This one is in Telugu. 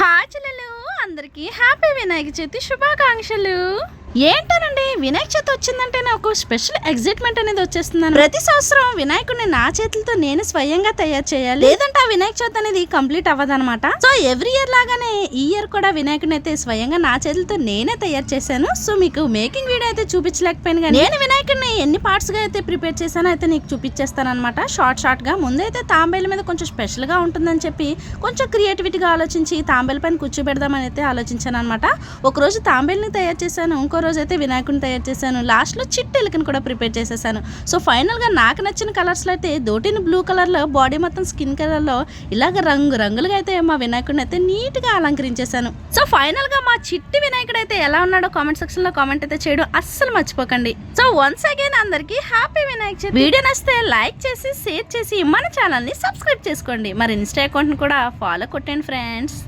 హాజులలు అందరికీ హ్యాపీ వినాయక చవితి శుభాకాంక్షలు. ఏంటనండి వినాయక చవితి వచ్చిందంటే నాకు స్పెషల్ ఎగ్జైట్మెంట్ అనేది వచ్చేస్తుందని ప్రతి సంవత్సరం వినాయకుడిని నా చేతులతో నేను స్వయంగా తయారు చేయాలి. లేదంటే ఆ వినాయక చవితి అనేది కంప్లీట్ అవ్వదనమాట సో ఎవ్రీ ఇయర్ లాగానే ఈ ఇయర్ కూడా వినాయకుడిని అయితే స్వయంగా నా చేతులతో నేనే తయారు చేశాను. సో మీకు మేకింగ్ వీడియో అయితే చూపించలేకపోయాను కానీ నేను వినాయక ఎన్ని పార్ట్స్గా అయితే ప్రిపేర్ చేశానో అయితే నీకు చూపించేస్తాను అనమాట షార్ట్ షార్ట్గా. ముందైతే తాంబేల మీద కొంచెం స్పెషల్గా ఉంటుందని చెప్పి కొంచెం క్రియేటివిటీగా ఆలోచించి తాంబేల పైన కూర్చోబెడదామని అయితే ఆలోచించాను అనమాట ఒక రోజు తాంబేల్ని తయారు చేశాను ఇంకో రోజు అయితే వినాయకుడిని తయారు చేశాను లాస్ట్లో లో కూడా ప్రిపేర్ చేసేసాను. సో ఫైనల్గా నాకు నచ్చిన కలర్స్లో అయితే దోటిని బ్లూ కలర్లో బాడీ మొత్తం స్కిన్ కలర్లో ఇలాగ రంగు రంగులుగా అయితే మా వినాయకుడిని అయితే నీట్గా అలంకరించేశాను. సో ఫైనల్గా మా చిట్టి వినాయకుడు అయితే ఎలా ఉన్నాడో కామెంట్ సెక్షన్లో కామెంట్ అయితే చేయడం అస్సలు మర్చిపోకండి. సో వన్స్ అగైన్ అందరికీ హ్యాపీ వినాయక చవితి. వీడియో నచ్చితే లైక్ చేసి షేర్ చేసి మన ఛానల్ని సబ్స్క్రైబ్ చేసుకోండి. మరి ఇన్స్టా అకౌంట్ని కూడా ఫాలో కొట్టండి ఫ్రెండ్స్.